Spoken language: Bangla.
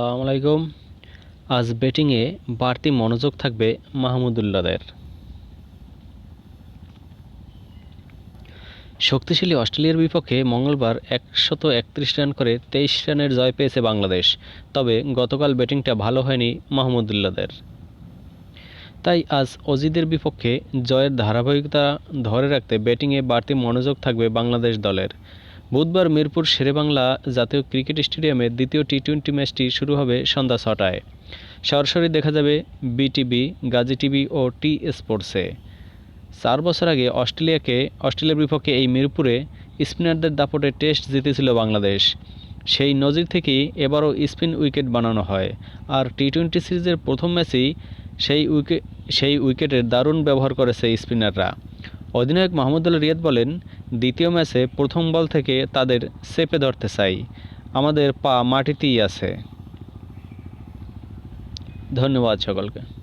আসসালামু আলাইকুম। আজ ব্যাটিংয়ে বাড়তি মনোযোগ থাকবে মাহমুদুল্লাহদের শক্তিশালী অস্ট্রেলিয়ার বিপক্ষে মঙ্গলবার একশত একত্রিশ রান করে তেইশ রানের জয় পেয়েছে বাংলাদেশ, তবে গতকাল ব্যাটিংটা ভালো হয়নি মাহমুদুল্লাহদের তাই আজ অজিদের বিপক্ষে জয়ের ধারাবাহিকতা ধরে রাখতে ব্যাটিংয়ে বাড়তি মনোযোগ থাকবে বাংলাদেশ দলের। বুধবার মিরপুর শেরেবাংলা জাতীয় ক্রিকেট স্টেডিয়ামে দ্বিতীয় টি টোয়েন্টি ম্যাচটি শুরু হবে সন্ধ্যা ছটায়। সরাসরি দেখা যাবে বিটিভি, গাজী টিভি ও টি স্পোর্টসে চার বছর আগে অস্ট্রেলিয়াকে, অস্ট্রেলিয়ার বিপক্ষে এই মিরপুরে স্পিনারদের দাপটে টেস্ট জিতেছিল বাংলাদেশ। সেই নজির থেকেই এবারও স্পিন উইকেট বানানো হয়। আর টি টোয়েন্টি সিরিজের প্রথম ম্যাচেই সেই উইকেট সেই উইকেটের দারুণ ব্যবহার করেছে স্পিনাররা। অধিনায়ক মাহমুদুল্লাহ রিয়াদ বলেন দ্বিতীয় ম্যাচে প্রথম বল থেকে তাদের চেপে ধরতে চাই। আমাদের পা মাটিতেই আছে। ধন্যবাদ সকলকে।